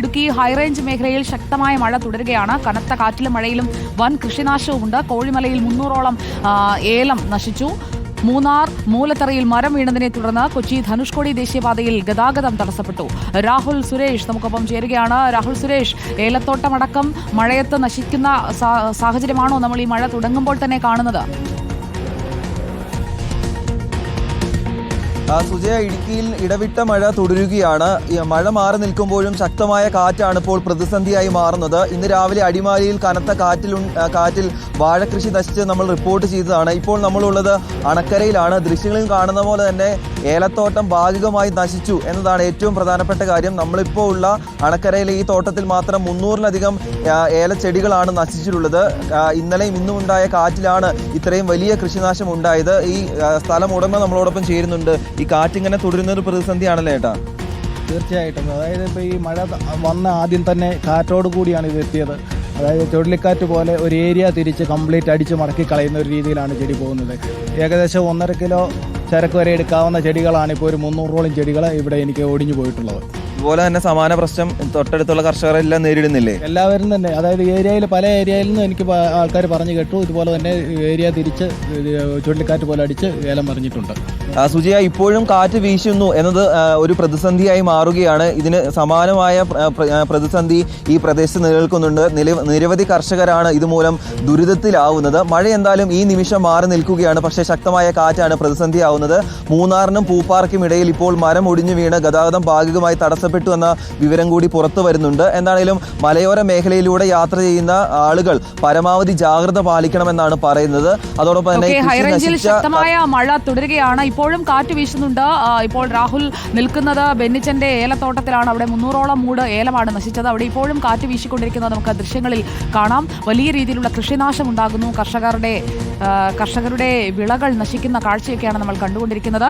Idukki high range മേഖലയിൽ ശക്തമായ മഴ തുടരുകയാണ്. കനത്ത കാറ്റിലും മഴയിലും വൻ കൃഷിനാശവുമുണ്ട്. കോഴിമലയിൽ മുന്നൂറോളം ഏലം നശിച്ചു. മൂന്നാർ മൂലത്തറയിൽ മരം വീണതിനെ തുടർന്ന് കൊച്ചി ധനുഷ്കോടി ദേശീയപാതയിൽ ഗതാഗതം തടസ്സപ്പെട്ടു. രാഹുൽ സുരേഷ് നമുക്കൊപ്പം ചേരുകയാണ്. രാഹുൽ സുരേഷ് ഏലത്തോട്ടമടക്കം മഴയത്ത് നശിക്കുന്ന സാഹചര്യമാണോ നമ്മൾ ഈ മഴ തുടങ്ങുമ്പോൾ തന്നെ കാണുന്നത്? സുജയ ഇടുക്കിയിൽ ഇടവിട്ട മഴ തുടരുകയാണ്. മഴ മാറി നിൽക്കുമ്പോഴും ശക്തമായ കാറ്റാണ് ഇപ്പോൾ പ്രതിസന്ധിയായി മാറുന്നത്. ഇന്ന് രാവിലെ അടിമാലിയിൽ കനത്ത കാറ്റിൽ കാറ്റിൽ വാഴകൃഷി നശിച്ച് നമ്മൾ റിപ്പോർട്ട് ചെയ്തതാണ്. ഇപ്പോൾ നമ്മളുള്ളത് അണക്കരയിലാണ്. ദൃശ്യങ്ങളിൽ കാണുന്ന പോലെ തന്നെ ഏലത്തോട്ടം ഭാഗികമായി നശിച്ചു എന്നതാണ് ഏറ്റവും പ്രധാനപ്പെട്ട കാര്യം. നമ്മളിപ്പോൾ ഉള്ള അണക്കരയിലെ ഈ തോട്ടത്തിൽ മാത്രം മുന്നൂറിലധികം ഏലച്ചെടികളാണ് നശിച്ചിട്ടുള്ളത്. ഇന്നലെയും ഇന്നും ഉണ്ടായ കാറ്റിലാണ് ഇത്രയും വലിയ കൃഷിനാശം ഉണ്ടായത്. ഈ സ്ഥലം ഉടമ നമ്മളോടൊപ്പം ചേരുന്നുണ്ട്. ഈ കാറ്റിങ്ങനെ തുടരുന്ന ഒരു പ്രതിസന്ധിയാണല്ലേ ഏട്ടാ? തീർച്ചയായിട്ടും. അതായത് ഇപ്പോൾ ഈ മഴ വന്ന ആദ്യം തന്നെ കാറ്റോട് കൂടിയാണ് ഇത് എത്തിയത്. അതായത് ചുഴലിക്കാറ്റ് പോലെ ഒരു ഏരിയ തിരിച്ച് കംപ്ലീറ്റ് അടിച്ച് മടക്കി കളയുന്ന ഒരു രീതിയിലാണ് ചെടി പോകുന്നത്. ഏകദേശം ഒന്നര കിലോ ചരക്ക് വരെ എടുക്കാവുന്ന ചെടികളാണ് ഇപ്പോൾ ഒരു മുന്നൂറോളം ചെടികൾ ഇവിടെ എനിക്ക് ഒടിഞ്ഞു പോയിട്ടുള്ളത്. ഇതുപോലെ തന്നെ സമാന പ്രശ്നം തൊട്ടടുത്തുള്ള കർഷകരെല്ലാം നേരിടുന്നില്ലേ? എല്ലാവരും തന്നെ. അതായത് ഏരിയയിൽ പല ഏരിയയിൽ നിന്നും എനിക്ക് ആൾക്കാർ പറഞ്ഞു കേട്ടു. ഇതുപോലെ തന്നെ ഏരിയ തിരിച്ച് ചുഴലിക്കാറ്റ് പോലെ അടിച്ച് ഏലം മറിഞ്ഞിട്ടുണ്ട്. ആ, സുജിയ ഇപ്പോഴും കാറ്റ് വീശുന്നു എന്നത് ഒരു പ്രതിസന്ധിയായി മാറുകയാണ്. ഇതിന് സമാനമായ പ്രതിസന്ധി ഈ പ്രദേശത്ത് നിലനിൽക്കുന്നുണ്ട്. നില- നിരവധി കർഷകരാണ് ഇതുമൂലം ദുരിതത്തിലാവുന്നത്. മഴ എന്തായാലും ഈ നിമിഷം മാറി നിൽക്കുകയാണ്. പക്ഷേ ശക്തമായ കാറ്റാണ് പ്രതിസന്ധിയാവുന്നത്. മൂന്നാറിനും പൂപ്പാർക്കും ഇടയിൽ ഇപ്പോൾ മരം ഒടിഞ്ഞു വീണ് ഗതാഗതം ഭാഗികമായി തടസ്സപ്പെട്ടു എന്ന വിവരം കൂടി പുറത്തു വരുന്നുണ്ട്. എന്താണെങ്കിലും മലയോര മേഖലയിലൂടെ യാത്ര ചെയ്യുന്ന ആളുകൾ പരമാവധി ജാഗ്രത പാലിക്കണമെന്നാണ് പറയുന്നത്. അതോടൊപ്പം തന്നെ ശക്തമായ മഴ തുടരുകയാണ്. ഇപ്പോഴും കാറ്റ് വീശുന്നുണ്ട്. ഇപ്പോൾ രാഹുൽ നിൽക്കുന്നത് ബെന്നിച്ചന്റെ ഏലത്തോട്ടത്തിലാണ്. അവിടെ മുന്നൂറോളം മൂട് ഏലമാണ് നശിച്ചത്. അവിടെ ഇപ്പോഴും കാറ്റ് വീശിക്കൊണ്ടിരിക്കുന്നത് നമുക്ക് ദൃശ്യങ്ങളിൽ കാണാം. വലിയ രീതിയിലുള്ള കൃഷിനാശം ഉണ്ടാകുന്നു. കർഷകരുടെ കർഷകരുടെ വിളകൾ നശിക്കുന്ന കാഴ്ചയൊക്കെയാണ് നമ്മൾ കണ്ടുകൊണ്ടിരിക്കുന്നത്.